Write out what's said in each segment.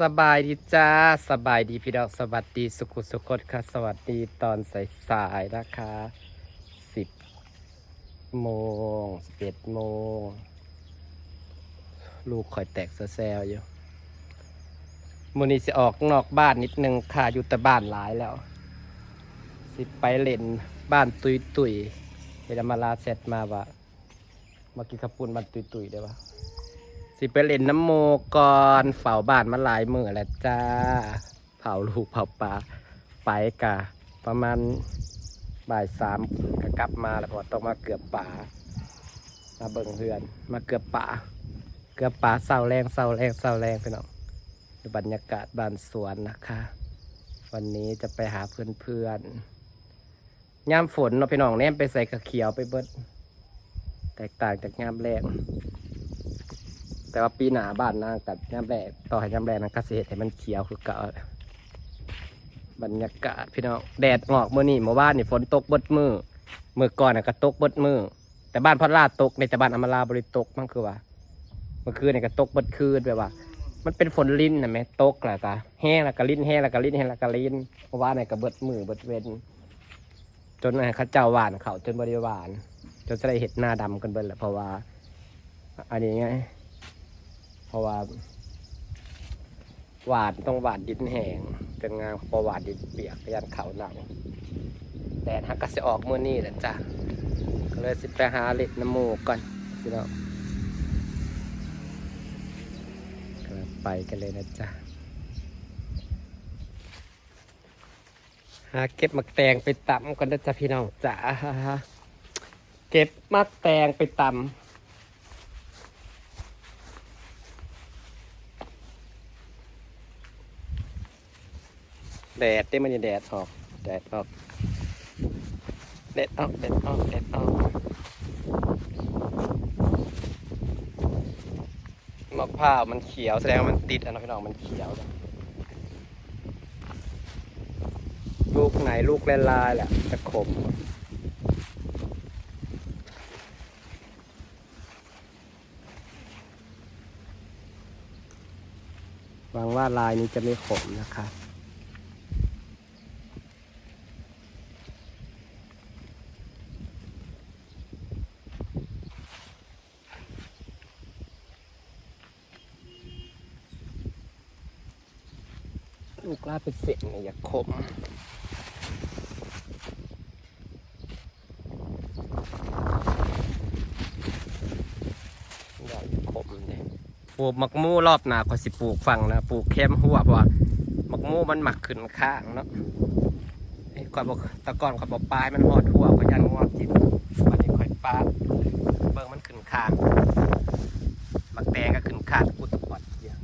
สบายดีจ้าสบายดีพี่ดอกสวัสดีสุขุสุขดค่ะ สวัสดีตอนสายๆนะคะสิบโมงสิบเอ็ดโมง ลูกคอยแตกแซวอยู่มือนี้สิออกนอกบ้านนิดนึงค่ะอยู่แต่บ้านหลายแล้ว สิไปเล่นบ้านตุยตุยๆเฮดมาลาเสร็จมาว่ามากินข้าวปุ้นบ้านตุยตุยๆได้ปะ สิไปเล่นน้ำโมก่อนเฝ้าบ้านมาหลายมือแล้วจ้า เผาลูกเผาปลาไปกะ ประมาณบ่ายสามก็กลับมาแล้วเพอต้องมาเกือบป่ามาเบิ่งเฮือน มาเกือบป่าเกือบป่าเศร้าแรงเศร้าแรงเศร้าแรงไปน้องบรรยากาศบ้านสวนนะคะ วันนี้จะไปหาเพื่อนเพื่อนยามฝนเนาะพี่น้องแนมไปใส่กระเขียวไปเบิด แตกต่างจากยามแรง แต่ว่าปีหน้าบ้านนางกับย่ำแรกต่อให้ย่ำแรกนางเกษตรให้มันเขียวคือเก่าบรรยากาศพี่น้องแดดออกเมื่อนี่เมื่อวานนี่ฝนตกบดมือมือก่อนน่ะก็ตกบดมือแต่บ้านพัดลาดตกในแต่บ้านอมาลาบริตกมันคือว่า เมื่อคืนนี่ก็ตกบดคืนแบบว่า มันเป็นฝนลิ้นนะแม่ตกแหละตาแห้งแล้วก็ลิ้นแห้งแล้วก็ลิ้นแห้งแล้วก็ลิ้นเมื่อวานนี่ก็เบิดมือเบิดเวนจนเขาเจ้าหวานเขาจนบริวารจนจะได้เห็ดหน้าดำกันเบิดแหละเพราะว่าอันนี้ไง เพราะว่าหวานต้องหวานดินแห้งเป็นงานพอหวานดินเปียกยันเขาหนังแดดฮักก็จะออกเมื่อนี้แหละจ้ะก็เลยสิไปหาเล็ดน้ำหมูกก่อนพี่น้องก็ไปกันเลยนะจ๊ะหาเก็บมักแตงไปตำก่อนนะจ๊ะพี่น้องจ๋าเก็บมักแตงไปตำ แดดได้มันจะแดดออก แดดออก แดดออก แดดออก แดดออกมะพร้าวมันเขียวแสดงว่ามันติดอะนะพี่น้องมันเขียว ลูกไหนลูกลายๆแหละจะขมหวังว่าลายนี้จะไม่ขมนะคะลู เป็นเศษเนี่ยอย่าคมอย่าคมเนี่ยปลูกมักมู่รอบหนาก็สิปลูกฝั่งนะปลูกเข้มหัวเพราะว่ามักมู่มันหมักขึ้นข้างเนาะไอ้ก่อนบอกตะก่อนก่อนบอกปลายมันหอดหัวก็ยันงอจิบวันนี้ค่อยปาเบิ่งมันขึ้นข้างมักแตงก็ตะปอดเดียว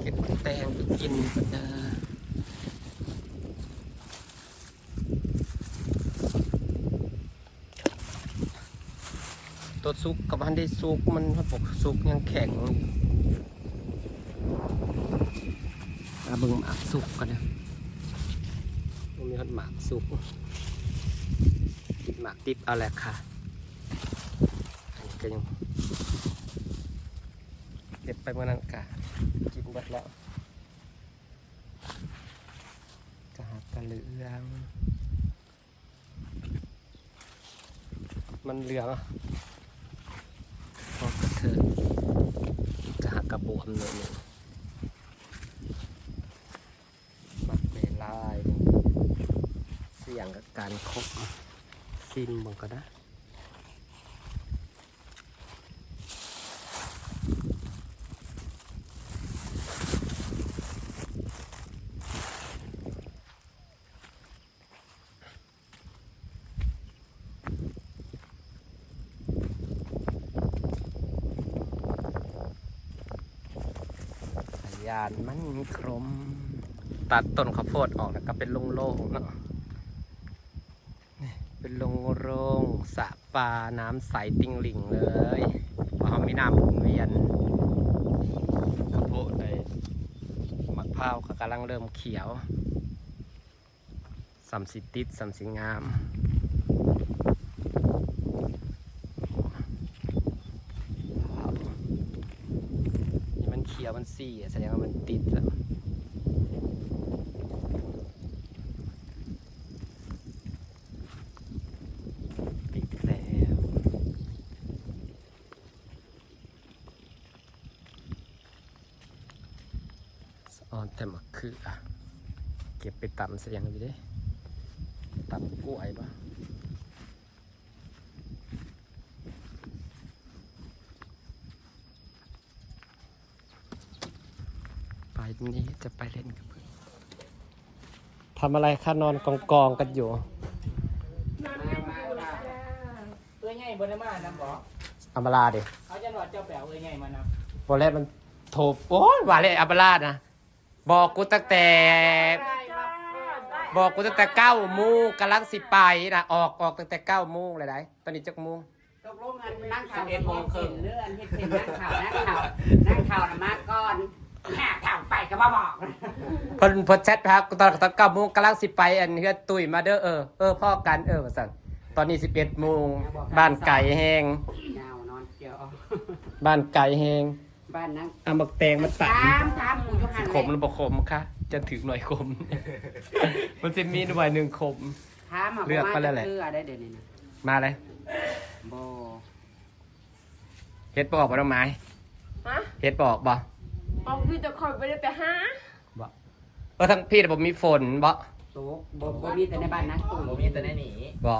เก็บแตงไป กินกันเด้อตัวซุกกับอันได้ซุกมันมันบอกซุกยังแข็งอาบิ่งหมากซุกกันนะมันมีคนหมากซุกติดหมากติดเอาแหละค่ะอันนี้ก็ยังเก็บไปเมื่อนั้นกะกินหมดแล้วกะหักกะ เหลือง มันเหลืองอะพอกระเทินกะหักกระบวมหน่อยหนึ่งมัดเวลายหนึ่งเสี่ยงกับการคบซิมมันก็ได้าณมันครม ตัดต้นข้าวโพดออกแล้วก็เป็นโล่งๆเนาะเป็นโล่งๆสระปลาน้ำใสติงหลิงเลยเพราะเขามีน้ำหมุนเวียนข้าวโพดเลยมะพร้าวก็กำลังเริ่มเขียวสัมสิติดสัมสิงามนี่มันเขียวมันสี่อะแสดงว่ามันติดแล้วติดแล้วสออนแต่มะเขือเก็บไปตำเสียงอยู่เดิตำกล้วยปะ นี้จะไปเล่นกับเพื่อนทำอะไรคะนอนกองกองๆกันอยู่เอ้ยไงบนมานำบอกอัมบาลาดิเขาจะหนวดเจ้าแป๋วเอ้ยไงมานบอลแรกมันโถโอ้ยว่าเลยอัมบาลานะบอกกูตั้งแต่บอกกูตั้งแต่เก้าโมงกำลังสิไปนะออกออกตั้งแต่เก้าโมงเลยได้ตอนนี้จักโมงตกลงกันนั่งข่าวเอ็นโมงครึ่งเรื่องเฮ็ดเป็นนั่งข่าวนั่งข่าวนั่งข่าวน่ะมาก่อน แม่ข่าวไปก็มาบอกเพิ่นเพิ่นแชทไปครับตอนตอนเก้าโมงกำลังสิไปอันเฮือตุ้ยมาเด้อเออเออพ่อกันเออว่าซั่นตอนนี้สิบเอ็ดโมงบ้านไก่แห้งยาวนอนเกี่ยวบ้านไก่แห้งบ้านนั่งเอาบักแตงมาตัดตามตามกูอยู่หันขมหรือบ่ขมคะจะถึงหน่อยขม มันจะมีหน่วยหนึ่งขม ถามมาเลือกไปแล้วแหละ เลือกได้เดี๋ยวนี้นะมาเลยบ่เฮ็ดบอกบ่ต้องไม้ฮะเฮ็ดบอกบ่ เอาคือจะคอยไปได้ไปหาบ่เออทั้งพี่แต่บ่มีฝนบ่โตกบ่บ่มีแต่ในบ้านนั่งตู้ผมมีแต่ในหนีบ่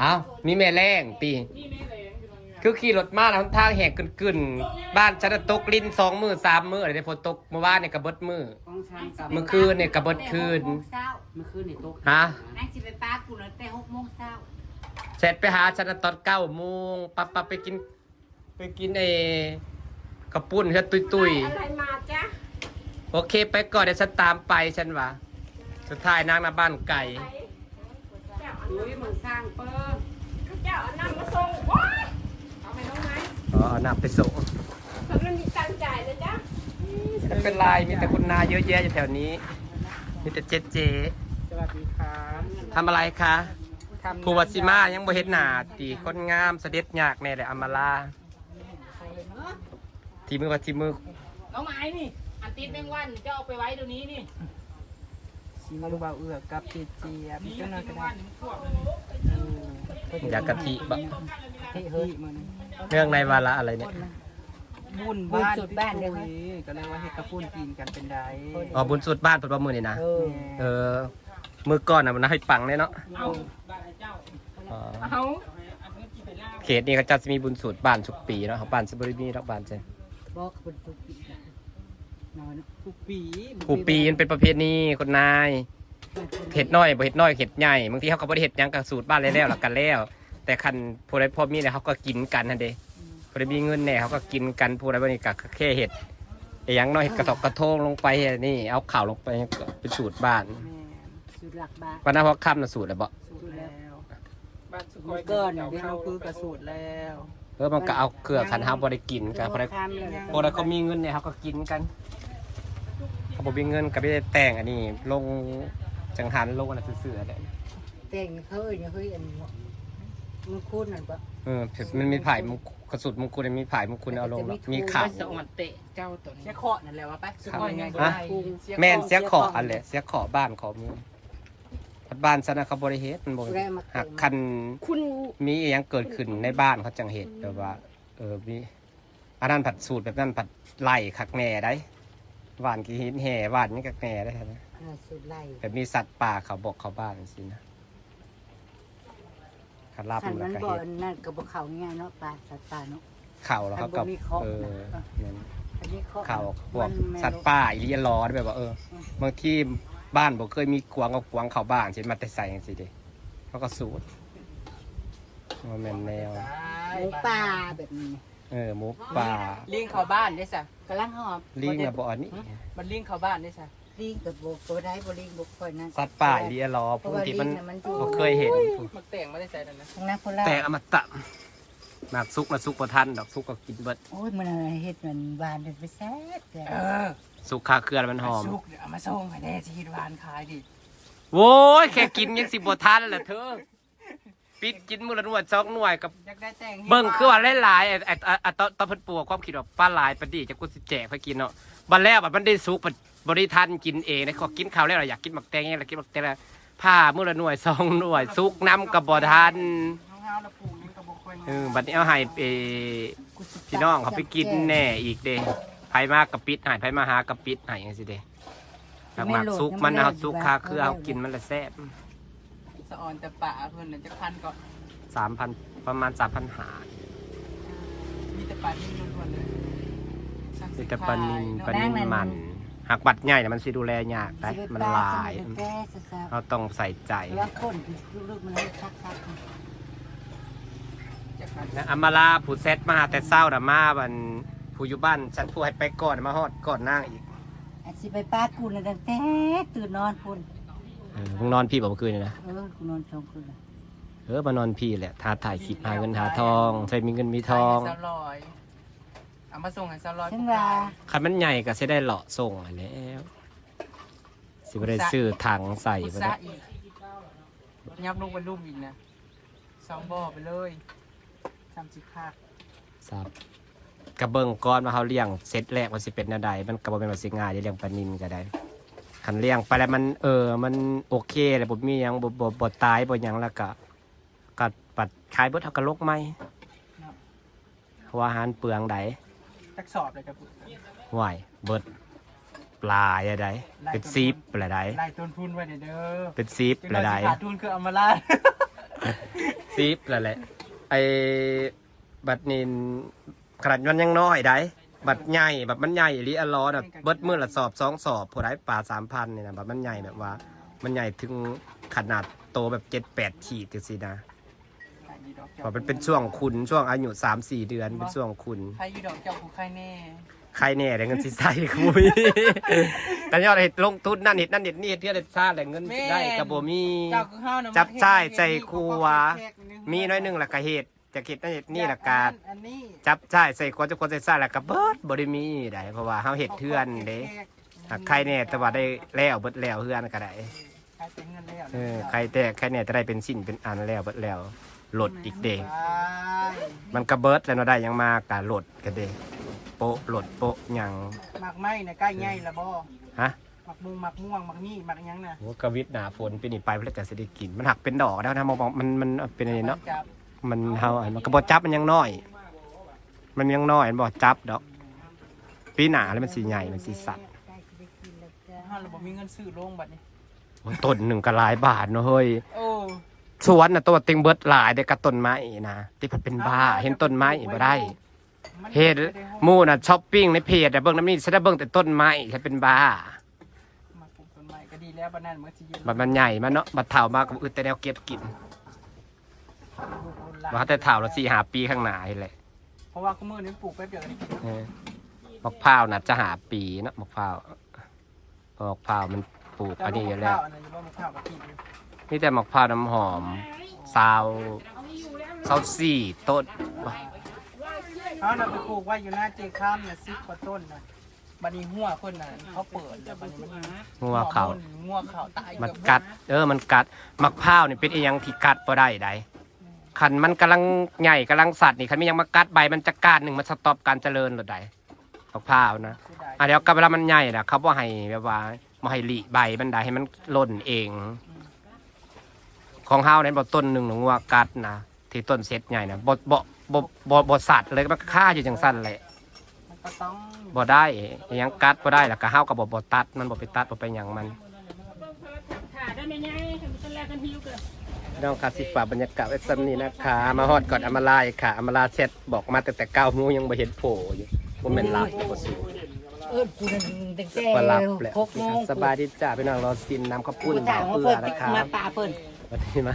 อ้าวมีแม่แรงตีนี่แม่เลยอยู่ตรงนี้คือขี่รถมาแล้วทางแหกกึ่นๆ บ้านฉันน่ะตกลิ้นสองมือสามมืออะไรได้ฝนตกเมื่อวานเนี่ยกระเบิดมือ ของฉันกับเมื่อคืนเนี่ยกระเบิดคืนหกโมงเช้าเมื่อคืนนี่ตกฮะ นั่งสิไปป้ากูแล้วแต่หกโมงเช้าเสร็จไปหาฉันน่ะตอนเก้าโมงปั๊บปั๊บไปกิน ไปกินเอกระปุ้นเฮือตุยตุยอะไรมาจ๊ะๆ โอเคไปก่อนเดี๋ยวฉันตามไปฉันว่าสุดท้ายนางหน้าบ้านไก่ไปเจ้าเอาอุ้ยมึงสร้างเปิ้ลเจ้าเอาน้ำมาส่งว้ายเอาไปน้องไหมอ๋อเอาน้ำไปส่งสำนักมีตังค์จ่ายนะจ๊ะไม่เป็นไรมีแต่คุณนาเยอะแยะอยู่แถวนี้ มีแต่เจ๊เจ๊สวัสดีครับทำอะไรคะทำภูวัสิมายังบ่เห็นหน้าตีคนงามเสด็จยากแน่เลยอำมาลาทีมือว่าทีมือน้องไม้นี่ อันติดแมงวันเจ้าเอาไปไว้เดี๋ยวนี้นี่สีมาลูกบ่าวเอือกกับเจเจียบนี่จังอันหน่อยติดแมก็งได้วันนี่มันขวบเลยนี่อยากกะทิบะเฮ้ยเฮ้ยมันเรื่องในวาระอะไรเนี่ยบุญบ้านสุดบ้านเลยก็เลยว่าเฮ็ดกระปุ้นกินกันเป็นไดอ๋อบุญสุดบ้านเป็นว่ามือนี่นะเออเออมือก่อนนะมันน่าให้ปังเลยเนาะเอาบ้านไอ้เจ้าอ๋อเอาอันนี้กินไปแล้วเขตนี้เขาจะมีบุญสูตรบ้านทุกปีเนาะของบ้านสิบริมีดอกบ้านเจนบอกเป็นทุกปี นอนทุกปีผู้ปีมันเป็นประเพณีคนนายเห็ดน้อยบ่เห็ดน้อยเห็ดใหญ่บางทีเขาก็บ่ได้เห็ดหยังกับสูตรบ้านแล้วแล้วหลักกันแล้ว แต่คันผู้ใดพอมีเนี่ยเขาก็กินกันนั่นเด้ผู้ใดมีเงินเนี่ยเขาก็กินกันผู้ใดบ่มีก็แค่เห็ดไอ้หยังน้อยเห็ดกระตอกกระโทงลงไปนี่เอาข่าวลงไปก็เป็นสูตรบ้านแม่สุดหลักบ้านวันนั้นพอค่ำน่ะสูตรแล้วบ่สูตรแล้วบ้านสุโขเกินเดี๋ยวเราคือกระสูตรแล้วเออมันก็เอาเกลือขันห้าบ่ได้กินกันผู้ใดทำเลยผู้ใดเขามีเงินเนี่ยเขาก็กินกันเขา บ่มีเงินก็ไม่ได้แต่งอันนี้ ลงจังหันลงอันนั้นซื่อๆได้แต่งเฮ้ยเฮ้ยอันมันคุ้นนั่นปะเออมันมีไผ่มงกระสุดมงกุฎมีไผ่มงกุฎเอาลงแล้วมีข่าวสวรรค์เตะเจ้าตัวนี้เสียเคาะนั่นแหละว่าไปสุดยังไงก็ฮะได้แม่นเสียขออันแหละเสียขอบ้านขอเมืองพัดบ้านซะนะเขาบริเฮ็ดมันบ่หักคันคุณมีอหยังเกิดขึ้นในบ้านเขาจังเฮ็ดแบบว่า เออมีอันนั้นผัดสูตรแบบนั้นผัดไล่คักแหน่ได้ หวานกี่หินแห่หวานนี่กักแหน่ได้นะสุดไล่แบบมีสัตว์ป่าเขาบอกเขาบ้านสินะเขารับขันแล้วมันก็บ่เฮ็ดนั่นกับเขาง่ายเนาะปลาสัตว์ป่าเนาะ เข่าแล้วเขาก็มันบ่มีเคราะห์เออนะ นั่น อันนี้เขาเข่าพวกมันแม่นสัตว์ป่าอีเลียร้อนแบบว่าเออบางที่บ้านบอกเคยมีกวางเอากวางเข้าบ้านใช่มาแต่ใส่จังซี่เดิเขาก็สูตรว่าแม่นแนวหมูป่าแบบนี้เออหมูป่าลิงเข้าบ้านได้ซะกำลังหอบลิงอะบ่อันนี้มันลิงเข้าบ้านได้ซะลิงกับโบกได้บ่ลิงบ่ค่อยนั่นสัตว์ป่าอีเลียร้อเพราะผู้ว่าที่ลิมันงน่ะมันอยู่บ่เคยเห็นมักแต่งมาได้ใส่นั่นนะทางนั้นคนละแต่อมตะหมากซุกมาซุกบ่ทันดอกซุกก็กินเบิดโอ้ยมันอะไรเฮ็ดมันหวานเป็นไปแซ่บแต่เออซุกคาเครือแล้วมันหอมสุกเดี๋ยวเอามาส่งให้แน่ที่หวานขายดิโว้ยแค่กินยังสิบ่ทันล่ะเธอ ปิดกินมื้อละหน่วยสองหน่วยกับอยากได้แต่งเบิ่งคือว่าหลายๆไอ้ไอ้ไอ้ไอ้ตอนตอนเพิ่นปลูกความคิดว่าปลาหลายปลาดีจะกูสิแจกไปกินเนาะบัดแล้วบัดมันได้สุกบัดบ่ได้ทันกินเองนะขอกินข้าวแล้วอยากกินหมักแตงแล้วกินหมักแตงแล้วผ้ามื้อละหน่วยสองหน่วยสุกน้ำก็บ่ทันห้าวๆแล้วปลูกนี่ก็บ่ค่อยเออบัดนี้เอาให้เอพี่น้องเขาไปกินแน่อีกเด้ไผมากระปิดให้ไผมาหากระปิดให้จังซี่เด้หมักหมักสุกมันเอาสุกคาคือเอากินมันละแซ่บ สะออนแต่ป่าเพิ่นน่ะจะพันก็3,000ประมาณ3,000หา มีแต่ปลานิ่มล้วนๆเลยช่างมีสิแต่ปลานินขปลายเนาะนินมัน หากบัดใหญ่น่ะมันสิดูแลยากได้มันหลาย แก้ซะซะเราต้องใส่ใจแล้วคนลูกๆมันให้คักจากนั้นนะอามาลาผู้เซตมาหาแต่เศร้าน่ะมาบันผู้อยู่บ้านฉันผู้ให้ไปก่อนมาฮอดก่อนนั่งอีกๆอาสิไปปาดกูน่ะตั้งแต่ตื่นนอนพุ่น เออมึงนอนพี่บอกเมื่อคืนนี่นะ เออกูนอนสองคืนละเออมานอนพี่แหละทาถ่ายคลิปหาเงินหาทอง ใส่มีเงินมีทองให้สาวลอยเอามาส่งให้สาวลอยฉันว่าคันมันใหญ่ก็สิได้เลาะส่งอันแล้วสิบ่ได้ซื้อถังใส่พุบ่ทราได้อีกยับลูกเป็นรูปอีกนะสองบ่อไปเลยสามสิบคาดซับกระเบิ่งก่อนว่าเฮาเลี้ยงเซตแรกว่าสิเป็นแนวใดมันก็บ่เป็นว่าสิง่ายได้เลี้ยงปลานิลก็ได้ คันเลี้ยงไปแล้วมันเออ มันโอเคแล้วบ่มีหยังบ่บ่บ่ตายบ่หยังแล้วก็ก็ปัดขายเบิดเฮาก็ลกใหม่เพราะว่าอาหารเปลืองใดจักสอบเลยจะพูดไหวเบิดปลายอะไรเป็นซีบอะไรใดไล่ต้นทุนไว้เด้อเด้อเป็นซีบจังอะไรเราใดสิขาดทุนคือเอามาลาด ซีบอะไรแหละไอ้บัดนินขนาดมันยังน้อยได้ บัดใหญ่แบบมันใหญ่อีหลิอลอนะเบิดมือละสอบสองสอบผู้ใดป่าสามพันเนี่ยนะแบบมันใหญ่แบบว่า มันใหญ่ถึงขนาดโตแบบเจ็ดแปดขีดจังสินะเพราะมันเป็นช่วงคุณช่วงอายุสามสี่เดือนเป็นช่วงคุณ ใครอยู่ดอกเจ้าผู้ใครแน่ใครแน่ได้เงินสิใส่คุยแต่ยอดเห็ดลงทุนนั่นเห็ดนั่นเห็ดนี่เห็ดเที่ยวเห็ดซ่าแหล่งเงินได้กระโบมี เจ้าคือห้าวนะจับจ่ายใจครัวมีน้อยหนึงและกะเห็ด จะเห็ดนั่นเห็ดนี่และกาอันนี้จับจ่ายใส่คนจะคนใส่ซ่าและกะเบิดบริมีได้เพราะว่าเฮาเห็ดเทือนเด้หากใครแน่แต่ว่าได้แล้วเบิดแล้วเฮือนก็ได้ใครเป็นเงินแล้วเออใครแต่ใครแน่จะได้เป็นสิ้นเป็นอันแล้วเบิดแล้วหลดอีกเด้ไปมันกระเบิดแล้วเนาะได้หยังมากะหลดกันเด้โปะหลดโปะหยังหมักไหม้เนี่ยใกล้ง่ายละบ่ฮะหมักมุงหมักม่วงหมักนี่หมักหยังน่ะโอ้กวิดหนาฝนปีนี้ไปเพื่อจะสิได้กินมันหักเป็นดอกแล้วนะมองมันมันเป็นอะไรเนาะจับ มันเฮาอันมันก็บ่จับมันยังน้อย มันยังน้อยมันบ่จับดอก ปีหน้าแล้วมันสีใหญ่มันสีสัตว์ห้าวเราบ่มีเงินซื้อโรงบัดนี้โอ้ยต้นหนึ่งก็หลายบาทเนาะเฮ้ยโอ้สวนน่ะตัวเต็งเบิดหลายเด็กกับต้นไม้นะที่พัดเป็นบ้าเห็นต้นไม้บ่ได้ มันเฮ็ดไม่ไห้องหมู่น่ะช้อปปิ้งในเพจน่ะเบิ่งน้ำนี่ฉันได้เบิ่งแต่ต้นไม้ฉันเป็นบ้า มาปลูกต้นไม้ก็ดีแล้วบ้านนั้นมันสิยืนบัดมันใหญ่มาเนาะบัดเฒ่ามาก็อึดแต่แนวเก็บกิน ว่าแต่เฒ่าแล้ว4 5ปีข้างหน้านี่แหละเพราะว่าก็มื้อนี้ปลูกแป๊บเดียวก็ได้กินเออมะพร้าวน่ะจะหาปีเนอะมะพร้าวเพราะมะพร้าวมันปลูกอันนี้อยู่แล้ว อันนั้นอยู่บ่มะพร้าวกับที่อยู่นี่แต่มะพร้าวน้ำหอมซาวซาวสี่ต้นเอาน่ะไปปลูกไว้อยู่หน้าเจข้ามเนี่ย10กว่าต้นน่ะบัดนี้หัวเพิ่นน่ะเขาเปิดแล้วบัดนี้มันงัวเขางัวเขาตายมันเอบกัด เออ มันกัดมะพร้าวนี่เป็นอีหยังที่กัดบ่ได้ใด คันมันกำลังใหญ่กำลังสัตว์นี่คันมีหยังมากัดใบมันจะก้านหนึ่งมันสต็อปการเจริญหรือใดมะพร้าวนะเสียดายอะเดี๋ยวกับเวลามันใหญ่นะเขาบ่ให้แบบว่าบ่ให้หลีใบมันได้ให้มันหล่นเอง ของเฮาเนี่ยบ่ต้นหนึ่งหนูว่ากัดนะที่ต้นเซ็ตใหญ่นะบ่บ่บ่บ่บ่สัตว์เลยมันก็ฆ่าอยู่จังซั่นแหละมันก็ต้องบ่ได้อิหยังกัดบ่ได้แล้วก็เฮาก็บ่บ่ตัด มันบ่ไปตัดบ่ไปหยังมันถ่ายได้ไหมเนี่ยทำต้นแรกกันหิวเกิน น้องคาสิฝากบรรยากาศไว้ซ้ำนี้นะคะมาฮอดก่อนอำมาลายค่ะอำมาลาเช็ดบอกมาแต่แต่9โมงยังบ่เห็นโผล่อยู่บ่แม่นรับแต่บ่สู้เออกูนั่นตั้งแต่บ่รับแหละหกโมงสบายดีจ้าพี่น้องรอซินน้ำข้าวปุ้นกูต่างเพื่เพิ่อนนะคะมาป่าเพิ่นวันนี้มา